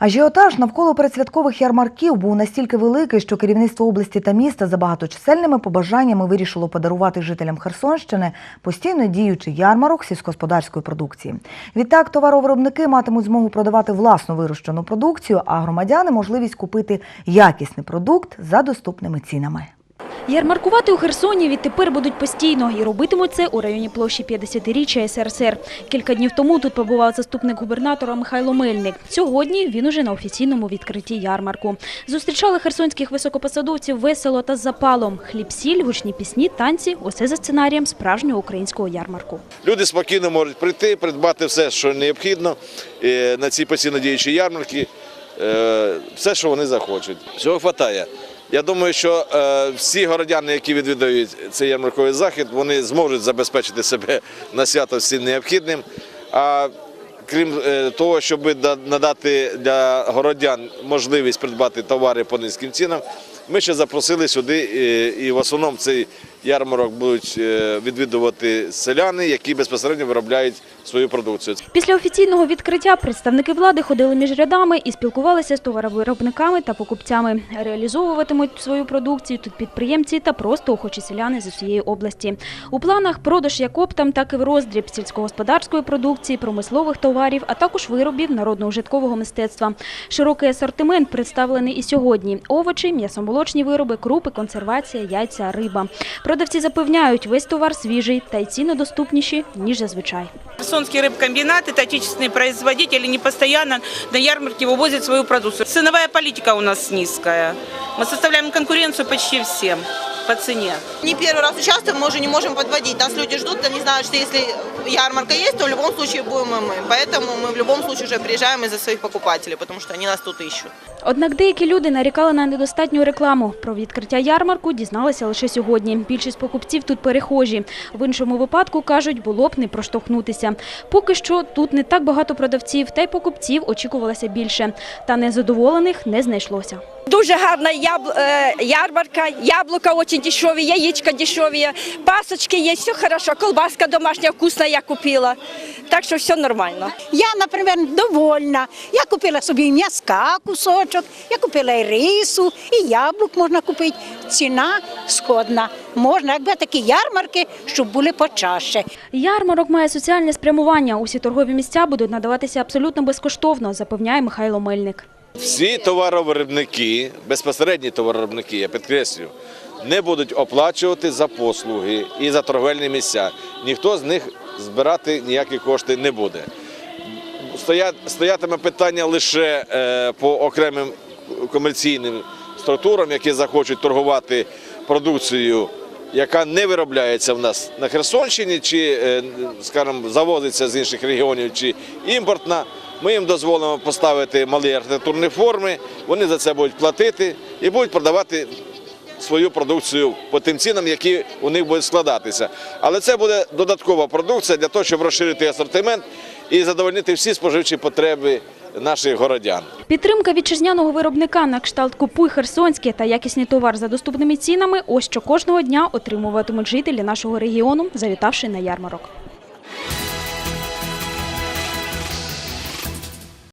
Ажіотаж навколо передсвяткових ярмарків був настільки великий, що керівництво області та міста за багаточисельними побажаннями вирішило подарувати жителям Херсонщини постійно діючий ярмарок сільськогосподарської продукції. Відтак товаровиробники матимуть змогу продавати власну вирощену продукцію, а громадяни можливість купити якісний продукт за доступними цінами. Ярмаркувати у Херсоні відтепер будуть постійно і робитимуть це у районі площі 50-річчя СРСР. Кілька днів тому тут побував заступник губернатора Михайло Мельник. Сьогодні він уже на офіційному відкритті ярмарку. Зустрічали херсонських високопосадовців весело та з запалом. Хліб-сіль, гучні пісні, танці – усе за сценарієм справжнього українського ярмарку. Люди спокійно можуть прийти, придбати все, що необхідно е, на ці постійно діючі ярмарки, е, все, що вони захочуть. Всього вистачає. Я думаю, що е, всі городяни, які відвідують цей ярмарковий захід, вони зможуть забезпечити себе на свято всім необхідним. А крім е, того, щоб да- надати для городян можливість придбати товари по низьким цінам, ми ще запросили сюди, е, і в основному цей ярмарок будуть е, відвідувати селяни, які безпосередньо виробляють свою продукцію. Після офіційного відкриття представники влади ходили між рядами і спілкувалися з товаровиробниками та покупцями. Реалізовуватимуть свою продукцію тут підприємці та просто охочі селяни з усієї області. У планах продаж як оптом, так і в роздріб сільськогосподарської продукції, промислових товарів, а також виробів народно-ужиткового мистецтва. Широкий асортимент представлений і сьогодні. Овочі, м'ясомолочні вироби, крупи, консервація, яйця, риба. Продавці запевняють, весь товар свіжий та й ціни доступніші, ніж зазвичай. Херсонский рыбкомбинат – это отечественные производители, они постоянно на ярмарке вывозят свою продукцию. Ценовая политика у нас низкая. Мы составляем конкуренцию почти всем по цене. Не первый раз участвуем, мы уже не можем подводить. Нас люди ждут, они знают, что если ярмарка есть, то в любом случае будем и мы. Поэтому мы в любом случае уже приезжаем из-за своих покупателей, потому что они нас тут ищут. Однак деякі люди нарікали на недостатню рекламу. Про відкриття ярмарку дізналися лише сьогодні. Більшість покупців тут перехожі. В іншому випадку, кажуть, було б не проштовхнутися. Поки що тут не так багато продавців, та й покупців очікувалося більше. Та незадоволених не знайшлося. Дуже гарна яб... е, ярмарка, яблука дуже дешеві, яєчка дешеві, пасочки є, все хорошо, колбаска домашня вкусна я купила. Так що все нормально. Я, наприклад, довольна. Я купила собі м'язка кусочок, я купила і рису, і яблук можна купити. Ціна сходна. Можна, якби такі ярмарки, щоб були почаще. Ярмарок має соціальне спрямування. Усі торгові місця будуть надаватися абсолютно безкоштовно, запевняє Михайло Мельник. Всі товаровиробники, безпосередні товаровиробники, я підкреслюю, не будуть оплачувати за послуги і за торговельні місця. Ніхто з них збирати ніякі кошти не буде. Стоятиме питання лише е, по окремим комерційним структурам, які захочуть торгувати продукцією, яка не виробляється в нас на Херсонщині, чи, е, скажімо, завозиться з інших регіонів, чи імпортна. Ми їм дозволимо поставити малі архітектурні форми, вони за це будуть платити і будуть продавати свою продукцію по тим цінам, які у них будуть складатися. Але це буде додаткова продукція для того, щоб розширити асортимент і задовольнити всі споживчі потреби наших городян. Підтримка вітчизняного виробника на кшталт «Купуй Херсонське» та якісний товар за доступними цінами – ось що кожного дня отримуватимуть жителі нашого регіону, завітавши на ярмарок.